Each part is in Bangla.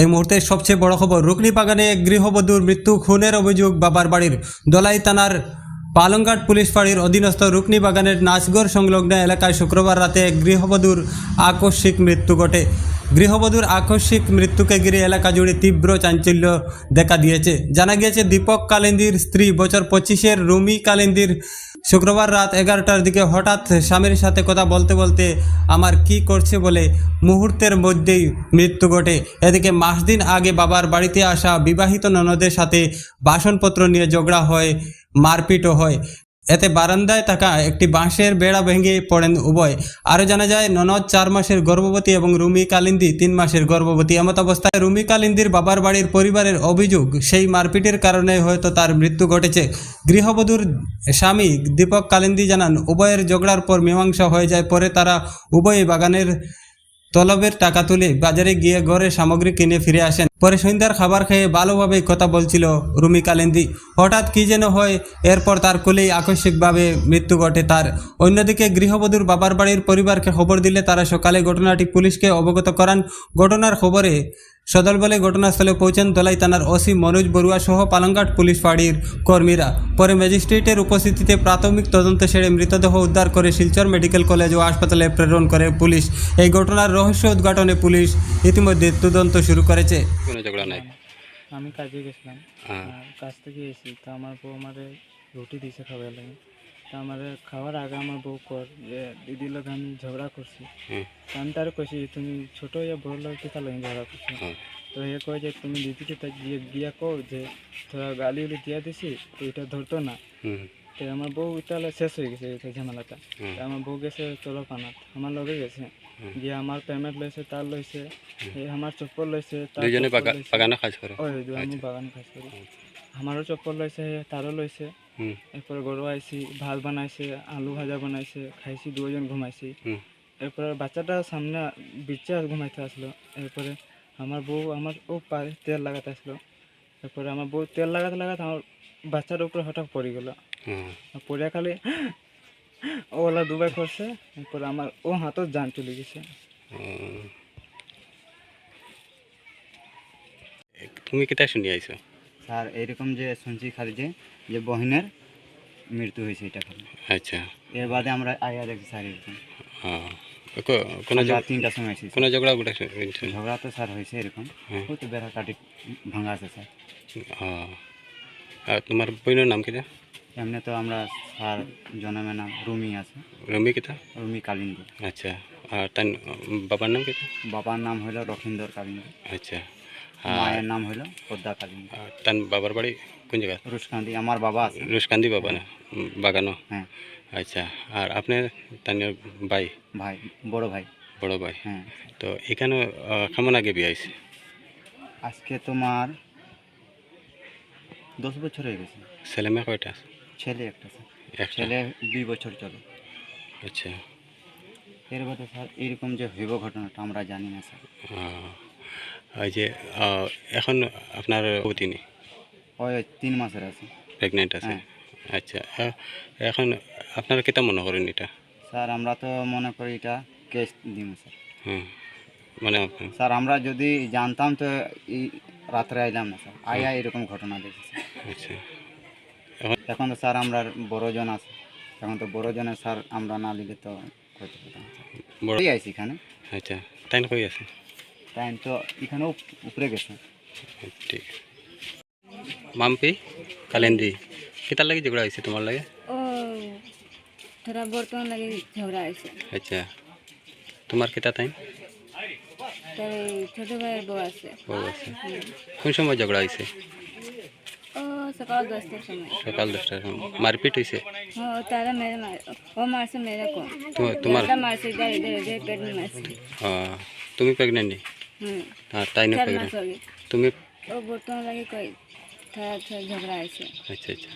এই মুহূর্তে সবচেয়ে বড় খবর রুকনি বাগানে এক গৃহবধূর মৃত্যু, খুনের অভিযোগ বাবার বাড়ির। দলাই থানার পালংঘাট পুলিশ ফাঁড়ির অধীনস্থ রুকনি বাগানের নাচগড় সংলগ্ন এলাকায় শুক্রবার রাতে গৃহবধূর আকস্মিক মৃত্যু ঘটে। গৃহবধূর আকস্মিক মৃত্যুকে ঘিরে এলাকা জুড়ে তীব্র চাঞ্চল্য দেখা দিয়েছে। জানা গিয়েছে, দীপক কালিন্দির স্ত্রী বছর পঁচিশের রুমি কালিন্দির শুক্রবার রাত এগারোটার দিকে হঠাৎ স্বামীর সাথে কথা বলতে বলতে আমার কি করছে বলে মুহূর্তের মধ্যেই মৃত্যু ঘটে। এদিকে মাস দিন আগে বাবার বাড়িতে আসা বিবাহিত ননদের সাথে বাসনপত্র নিয়ে ঝগড়া হয়, মারপিটও হয়। এতে বারান্দায় থাকা একটি বাঁশের বেড়া ভেঙে পড়েন উভয়। আরও জানা যায়, ননদ চার মাসের গর্ভবতী এবং রুমি কালিন্দি তিন মাসের গর্ভবতী। এমত অবস্থায় রুমি কালিন্দির বাবার বাড়ির পরিবারের অভিযোগ, সেই মারপিটের কারণে হয়তো তার মৃত্যু ঘটেছে। গৃহবধূর স্বামী দীপক কালিন্দি জানান, উভয়ের ঝগড়ার পর মীমাংসা হয়ে যায়, পরে তারা উভয়ে বাগানের তলবের টাকা তুলে বাজারে গিয়ে ঘরে সামগ্রী কিনে ফিরে আসেন। পরে সন্ধ্যার খাবার খেয়ে ভালোভাবেই কথা বলছিল রুমি কালেন্দি। হঠাৎ কি যেন হয়, এরপর তার কোলেই আকস্মিকভাবে মৃত্যু ঘটে তার। অন্যদিকে গৃহবধূর বাবার বাড়ির পরিবারকে খবর দিলে তারা সকালে ঘটনাটি পুলিশকে অবগত করান। ঘটনার খবরে সদল বলে ঘটনাস্থলে পৌঁছেন দলাই থানার ওসি মনোজ বড়ুয়া সহ পালংঘাট পুলিশ ফাঁড়ির কর্মীরা। পরে ম্যাজিস্ট্রেটের উপস্থিতিতে প্রাথমিক তদন্ত সেরে মৃতদেহ উদ্ধার করে শিলচর মেডিকেল কলেজ ও হাসপাতালে প্রেরণ করে পুলিশ। এই ঘটনার রহস্য উদ্ঘাটনে পুলিশ ইতিমধ্যে তদন্ত শুরু করেছে। আমি কাজে গেছিলাম। হ্যাঁ। কাজ থেকে এসি তো আমার বউ আমার রুটি দিয়েছে খাবার লাগে। তো আমার খাওয়ার আগে আমার বউ কর যে দিদির লোক আমি ঝগড়া করছি হুম তো আমি তার কইছি তুমি ছোট ইয়া বড় লোক কি তাহলে ঝগড়া করছি হ্যাঁ তো এ কয় যে তুমি দিদিকে তা গিয়ে গিয়া কো যে তোরা গালি উলি দিয়া দিছি তো এটা ধরতো না হুম তো আমার বউ তাহলে শেষ হয়ে গেছে এটা ঝামেলাটা হুম তো আমার বউ গেছে চলো পানাত আমার লগে গেছে গিয়ে আমার পেমেন্ট লইছে তার লইছে এই আমার চপ্পল লইছে তার দুইজনে চপ্পল বাগা- লইছে। বাগানে কাজ করো ওই দুই আমি বাগান কাজ করি আমারও চপ্পল লইছে তারও লইছে হুম এরপরে গরু আইছি ভাত বানাইছে আলু ভাজা বানাইছে খাইছি দুজন ঘুমাইছি। এরপরে বাচ্চাটা সামনে বিচ্ছে ঘুমাইতে আসলো। এরপরে আমার বউ আমার ও পায়ে তেল লাগাতে আসলো। এরপরে আমার বউ তেল লাগাতে লাগাতে আমার বাচ্চার উপরে হঠাৎ পড়ে গেল। হুম। পড়ে খালি ও ওলা দুবাই করছে। এরপরে আমার ও হাতও জান চলে গেছে। তুমি কেটা শুনি আইছো স্যার এইরকম যে শুনছি খালি যে যে বহিনের মৃত্যু হয়েছে এটা খালি। আচ্ছা। এর বাদে আমরা আয়া দেখছি স্যার এরকম। হ্যাঁ। কো- কোনো আমরা ঝগ- তিনটার সময় এসেছি কোনো ঝগড়া গুটা শুনছো ঝগড়া তো স্যার হয়েছে এরকম। হ্যাঁ। ওই তো বেড়া কাটি ভাঙা আছে স্যার। হ্যাঁ। আর তোমার বোনের নাম কেটা এমনি তো আমরা স্যার জন্মের নাম রুমি আছে। রমি কেটা রুমি কালিন্দী। আচ্ছা। আর তার বাবার নাম কেটা বাবার নাম হইল রখিন্দর কালিন্দী। আচ্ছা। আর মায়ের নাম হইল পদ্মা আর তার বাবার বাড়ি কোন জায়গা রুশকান্দি আমার বাবা আছে। রুশকান্দি বাবা না? বাগানো? হ্যাঁ। আচ্ছা আর আপনার তানির ভাই? ভাই বড় ভাই। বড় ভাই। হ্যাঁ। তো এখানে কেমন আগে বিয়ে হয়েছে? আজকে তোমার দশ বছর হয়ে গেছে। ছেলে মেয়ে কয়টা আছে? ছেলে একটা একটা? ছেলে দুই বছর চলে। আচ্ছা। এর বাদে স্যার এইরকম যে হইব ঘটনাটা আমরা জানি না স্যার। ওই যে এখন আপনার তিনি ওই তিন মাসের আছে। প্রেগনেন্ট আছে? হ্যাঁ। আচ্ছা এখন আপনারা কেটা মনে করেন এটা? স্যার আমরা তো মনে করি এটা কেস দিম স্যার। হুম মানে স্যার আমরা যদি জানতাম তো এই রাত্রে আইলাম না স্যার। আয়া এরকম ঘটনা দেখি আচ্ছা। এখন তো স্যার আমরা বড়জন আছে। এখন তো বড়জনের স্যার আমরা না নিলে তো করতে পারতাম এখানে? আচ্ছা তাই কই আছে টাইম তো এখানেও উপরে গেছে। ঠিক। মাম্পি কালেন্দি কেতার লাগে ঝগড়া হয়েছে তোমার লাগে? ও থোড়া বর্তমান লাগে ঝগড়া আছে আচ্ছা। তোমার কেটা টাইম তার এই ছোট ভাইয়ের বউ আছে। বউ আছে। কোন সময় ঝগড়া হয়েছে ও সকাল দশটার সময়। সকাল দশটার সময়। মারপিট হয়েছে ও তারা মেরে মার ও মারছে মেরে কো। তো- তোমার মেয়েটা মারছে ইধার ইধার ইধার পেট में মারছে। আহ, তুমি প্রেগনেন্ট নেই হুম হ্যাঁ তাই না হয়ে তুমি ও বর্তমান লাগে কই থোড়া থোড়া ঝগড়া আছে আচ্ছা আচ্ছা।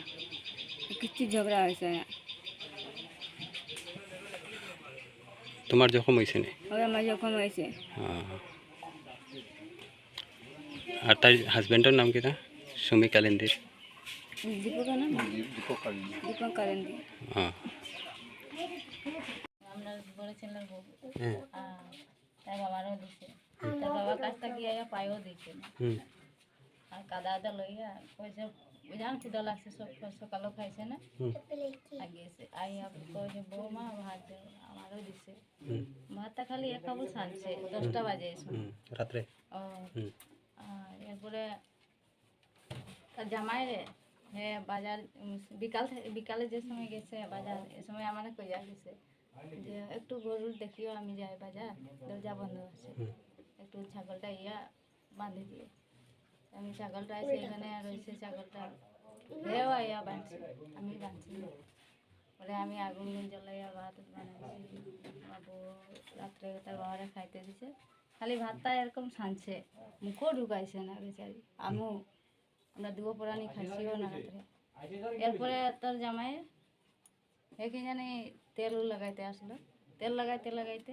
কিছু ঝগড়া আছে না। তোমার যখন হয়েছে নি? ও আমার যখন হয়েছে। আহ। আর তার হাজব্যান্ডের নাম কিনা সুমি কালিন্দির। দীপক না দীপক কারেন্দি হ্যাঁ। আমরা বড় ছেলের বউ। হ্যাঁ। আর বাবারও দিছে গিয়ে পায়ও দিচ্ছে না। আর কাদা আদা লইয়া কইছে বুঝান ক্ষুদা লাগছে সব সকালও খাইছে না? আর গেছে। আইয়া কইছে বৌমা ভাত আমারও দিছে। ভাতটা খালি এক কাবুল সানছে দশটা বাজে রাত্রে। ও এরপরে তার জামাই রে হে বাজার বিকাল যে সময় গেছে বাজার এ সময় আমার কইয়া গেছে যে একটু গরুর দেখিও আমি যাই বাজার দরজা বন্ধ আছে। একটু ছাগলটা ইয়া বাঁধে দিয়ে। আমি ছাগলটা এসে এখানে রয়েছে ছাগলটা হেও ইয়া বাঁধছে। আমি বাঁধছি। পরে আমি আগুন জ্বলাইয়া ভাত বানাইছি। বউ রাত্রে তার বাবারে খাইতে দিছে। খালি ভাতটা এরকম ছানছে মুখও ঢুকাইছে না বেচারি। আমিও আমরা দুও পরানি খাইছিও না রাত্রে। এরপরে তার জামাই একে জানি তেল লাগাইতে আসলো। তেল লাগাইতে লাগাইতে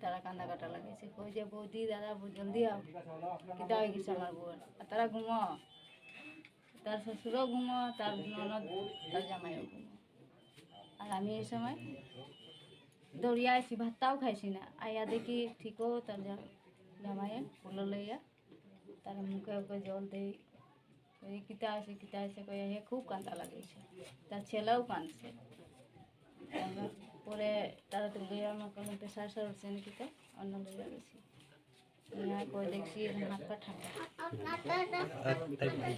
তারা কান্দা কাটা লাগাইছে কই যে বৌদি, দাদা জলদি আও কিতা হয়ে গেছে আমার বউয়ের আর তারা ঘুমো। তার শ্বশুরও ঘুমো, তার ননদ, তার জামাইও ঘুমো। আর আমি এই সময় দৌড়িয়া আইসি ভাতটাও খাইছি না। আইয়া দেখি ঠিকও তার জামাইয়ে ফুলো লইয়া তার মুখে ওকে জল দেই। ওই কিতা আছে কিতা আছে কয়ে হে খুব কান্দা লাগাইছে তার ছেলেও কাঁদছে। পরে তাড়াতাড়ি লইয়া আমার কোনো প্রেশার উঠছে নাকি তো অন্য লইয়া গেছি কই দেখছি হাত পা ঠান্ডা।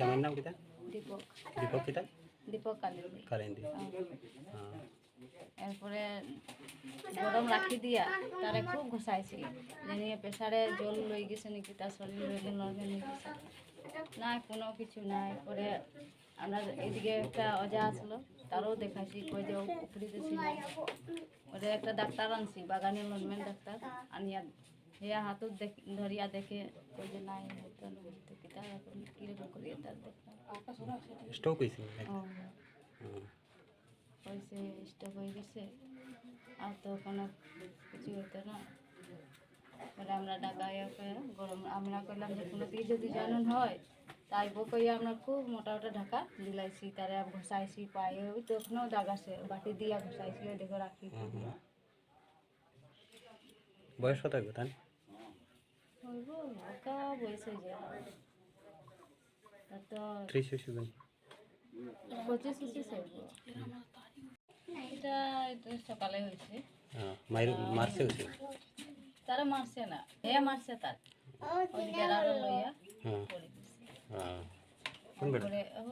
আর নাম কিতা দীপক। দীপক কিতা দীপক কালিন্দি। কারেন্দি হ্যাঁ। এরপরে গরম রাখি দিয়া তারে খুব ঘষাইছি। জানি প্রেসারে জল লই গেছে নাকি তার শরীর রইলে নর্মে নিয়ে গেছে। না কোনো কিছু নাই। পরে আমরা এদিকে একটা অজা আসলো। তারও দেখাইছি কই যে পুকুরিতে ছিল। ওরে একটা ডাক্তার আনছি বাগানের নর্মেল ডাক্তার আনিয়া হেয়া দেখ ধরিয়া দেখে কই যে নাই কিতা এখন কীরকম করিয়া তার স্ট্রোক হয়েছে হয়েছে স্টক হয়ে গেছে। আর তো কোনো কিছু হতো না। আমরা ডাকাইয়া গরম আমরা করলাম যে কোনো দিকে যদি জানুন হয় তাই বউ কইয়া আমরা খুব মোটা মোটা ঢাকা দিলাইছি তারে ঘষাইছি পায়ে ওই তো এখনও দাগ আছে বাটি দিয়া ঘষাইছি ওই দেখো রাখি। বয়স কত হবে তার হইব ওকা বয়সে যে। তার তো ত্রিশ পঁচিশ হইব এটা সকালে হয়েছে। হ্যাঁ মারছে হয়েছে তারা মারছে না হে মারছে তার। লইয়া হ্যাঁ। হ্যাঁ কোন বেটা পরে ও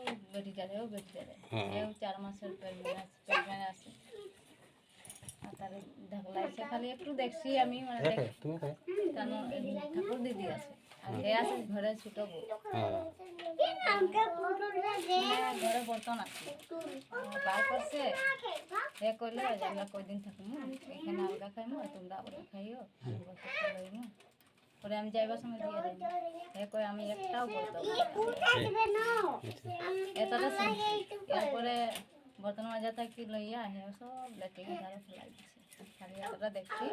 ও বেটিটারে হ্যাঁ। এও চার মাসের প্রেগনেন্ট আছে তারে ঢাকলাইছে খালি একটু দেখছি আমি মানে তুমি দেখে কেন ঠাকুর দিদি আছে? আর হে আছে ঘরে ছোট বউ। হ্যাঁ হ্যাঁ, ঘরে বর্তন আছে। বার করছে হে কইলে আমরা কয়দিন থাকব এখানে আলগা খাইমু তোমরা আলগা খাইও পরে আমি যাইবার সময় দিয়ে যাই হে কই আমি একটাও বলতো এতটা এরপরে বর্তমান মাজা থাকি লইয়া হে সব লেট্রিন ধারে ফেলাই দিছে। খালি এতটা দেখছি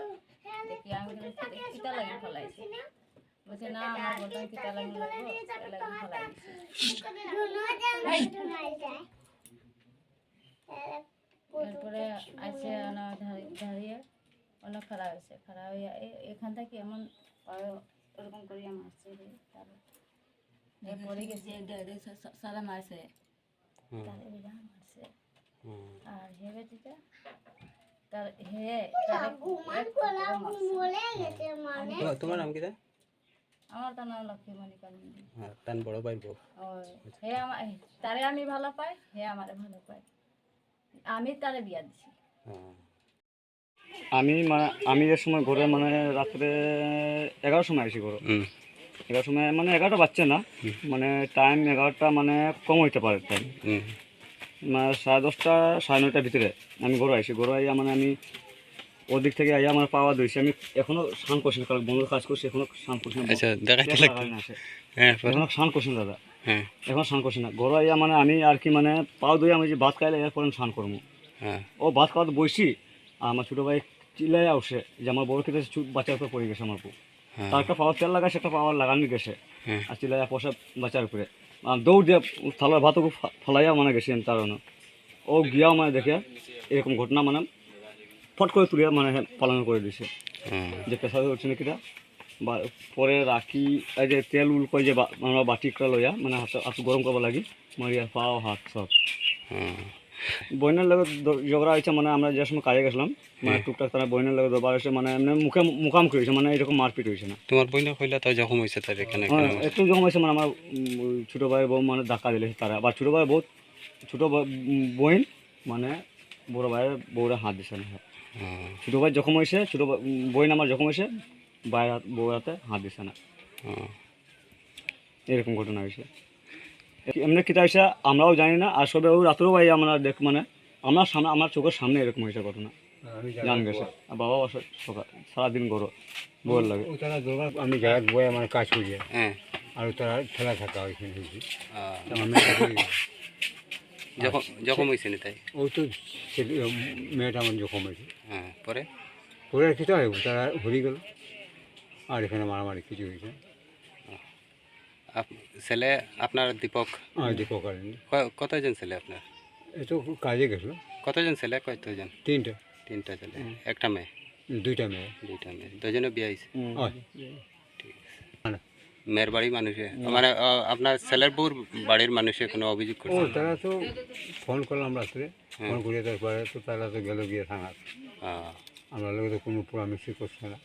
দেখি আমি বলছি কিটা লাগি ফেলাইছে। বলছে না আমার বর্তমান কিটা লাগি লাগবো এ লাগি ফেলাই দিছে এরপরে আছে না দাঁড়িয়ে অনেক খারাপ হয়েছে। খারাপ হয়ে এ- এখান থেকে এমন ওরকম করিয়া মারছে রে গেছে। সারা মারছে। হুম। তারে বিরাট মারছে। হুম। আর হে বেটিটা তার হে মারছে। তোমার- তোমার নাম আমার তার নাম লক্ষ্মীমণি কালিন্দী হ্যাঁ তার বড় ভাইয়ের বউ। হে আমার তারে আমি ভালো পাই হে আমারে ভালো পাই। আমি তারে বিয়া দিছি। হ্যাঁ। আমি মানে আমি এর সময় ঘরে মানে রাত্রে এগারোর সময় আসি ঘরে। হুম। এগারোর সময় মানে এগারোটা বাচ্চা না। মানে টাইম এগারোটা মানে কম হইতে পারে টাইম মানে সাড়ে দশটা সাড়ে নয়টার ভিতরে আমি ঘরে আসি। ঘরে আইয়া মানে আমি ওদিক থেকে আইয়া আমার পাওয়া দিয়েছি আমি এখনও স্নান করছি না কারণ বন্ধুর কাজ করছি এখনও স্নান করছি না। আচ্ছা। হ্যাঁ? এখনও স্নান করছি না দাদা। হ্যাঁ। এখন স্নান করছি না। ঘরে আইয়া মানে আমি আর কি মানে পাও ধুয়ে আমি যে ভাত খাইলে এরপর স্নান করব। হ্যাঁ। ও ভাত খাওয়াতে বসছি আর আমার ছোটো ভাই চিল্লাই আসে যে আমার বড় খেতে চুপ বাচ্চার উপরে পড়ে গেছে আমার বউ। হ্যাঁ। তার একটা পাওয়ার তেল লাগাইছে একটা পাওয়ার লাগানো গেছে। হ্যাঁ। আর চিল্লাই পয়সা বাঁচার উপরে। আর দৌড় দিয়ে থালার ভাত ফলাইয়া মানে গেছি তার ও গিয়াও মানে দেখে এরকম ঘটনা মানে ফট করে তুলিয়া মানে পালন করে দিছে। হ্যাঁ। যে পেশা হচ্ছে নাকি বা পরে রাখি এই যে তেল উল করে যে বা- আমরা বাটিকটা লইয়া মানে হাত গরম করব লাগি মারিয়া পাও হাত সব। বইনের দ- ঝগড়া হয়েছে মানে আমরা যে সময় কাজে গেছিলাম মানে টুকটাক তারা বইনের লগত দরবার হয়েছে মানে এমনি মুখে মুখামুখি হয়েছে মানে এরকম মারপিট হয়েছে না। তোমার বইনা কইলা তো জখম হয়েছে তার এখানে হ্যাঁ, একটু যখন হয়েছে মানে আমার ছোটো ভাই বউ মানে ধাক্কা দিলে তারা আবার ছোটো ভাই বউ ছোটো বোন মানে বড় ভাইয়ের বউরা হাত দিছে না। হুম, ছোটো ভাই জখম হয়েছে ছোটো বোন আমার জখম হয়েছে ভাইয়ের হাত বউর হাতে হাত দিছে না। এরকম ঘটনা হয়েছে। এমনি কিতা হয়েছে আমরাও জানি না আর সবে ওই রাত্রেও ভাই আমরা দেখ মানে আমার সামনে আমার চোখের সামনে এরকম হয়েছে ঘটনা। জান গেছে। আর বাবা সকাল সারাদিন গরো বউর লাগে। তারা আমি জায়গায় বয়ে আমার কাজ করি। হ্যাঁ। আর তারা খেলা থাকা ওইখানে হয়েছে। জখম জখম হয়েছে নি তাই? ও তো মেয়েটা আমার জখম হয়েছে। হ্যাঁ পরে? ওরা কি হয় তারা ঘুরে গেল। আর এখানে মারামারি কিছু হয়েছে। ছেলে আপনার দীপক? আর দেখো কারেন ক- কতজন ছেলে আপনার? তো কাজে গেছিল। কতজন ছেলে কতজন? তিনটা। তিনটা ছেলে। একটা মেয়ে? দুইটা মেয়ে। দুইটা মেয়ে। দুজনে বিয়ে হয়েছে? হয়। মেয়ের বাড়ি মানুষে? মানে আপনার ছেলের বউর বাড়ির মানুষে কোনো অভিযোগ করছে? তারা তো ফোন করলাম রাত্রে। হ্যাঁ। ফোন করে তারপরে তো তারা তো গেল গিয়ে আহ, আমরা লোক তো কোনো পরামর্শই করছে না।